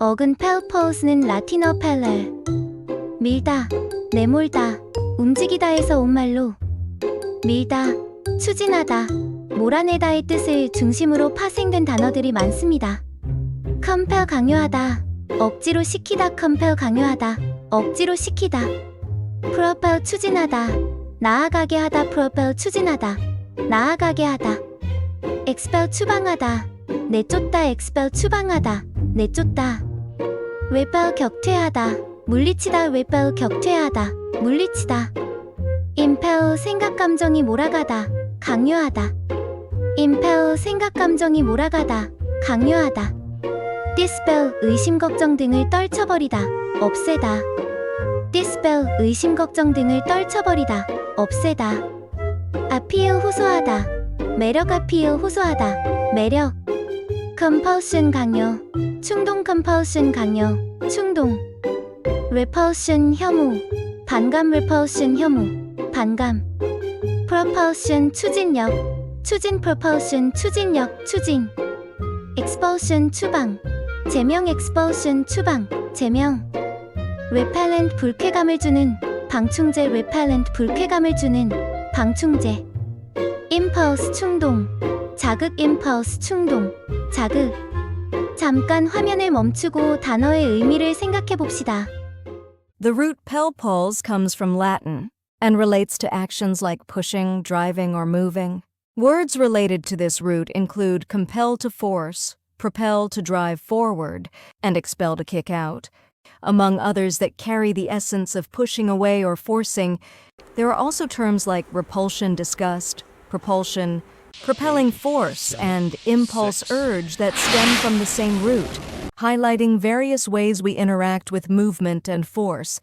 어근 펠퍼스는 라틴어 펠렐 밀다, 내몰다, 움직이다에서 온 말로 밀다, 추진하다, 몰아내다의 뜻을 중심으로 파생된 단어들이 많습니다. 컴펠 강요하다, 억지로 시키다 컴펠 강요하다, 억지로 시키다. 프로펠 추진하다, 나아가게 하다 프로펠 추진하다, 나아가게 하다. 엑스펠 추방하다, 내쫓다 엑스펠 추방하다, 내쫓다. 웨펠 격퇴하다, 물리치다 웨펠 격퇴하다, 물리치다. 임페우 생각 감정이 몰아가다, 강요하다. 임페우 생각 감정이 몰아가다, 강요하다. 디스펠 의심 걱정 등을 떨쳐버리다, 없애다. 디스펠 의심 걱정 등을 떨쳐버리다, 없애다. 아피일 호소하다, 매력 아피일 호소하다, 매력. 컴펄션 강요, 충동 컴펄션 강요, 충동. repulsion 혐오, 반감 repulsion 혐오, 반감. propulsion 추진력, 추진 propulsion 추진력, 추진. expulsion 추방, 제명 expulsion 추방, 제명. repellent 불쾌감을 주는, 방충제 repellent 불쾌감을 주는, 방충제. impulse 충동, 자극 impulse 충동, 자극. 잠깐 화면을 멈추고 단어의 의미를 생각해 봅시다. The root pelpuls comes from Latin and relates to actions like pushing, driving, or moving. Words related to this root include compel to force, propel to drive forward, and expel to kick out. Among others that carry the essence of pushing away or forcing, there are also terms like repulsion, disgust, propulsion, propelling force, and impulse urge that stem from the same root, highlighting various ways we interact with movement and force,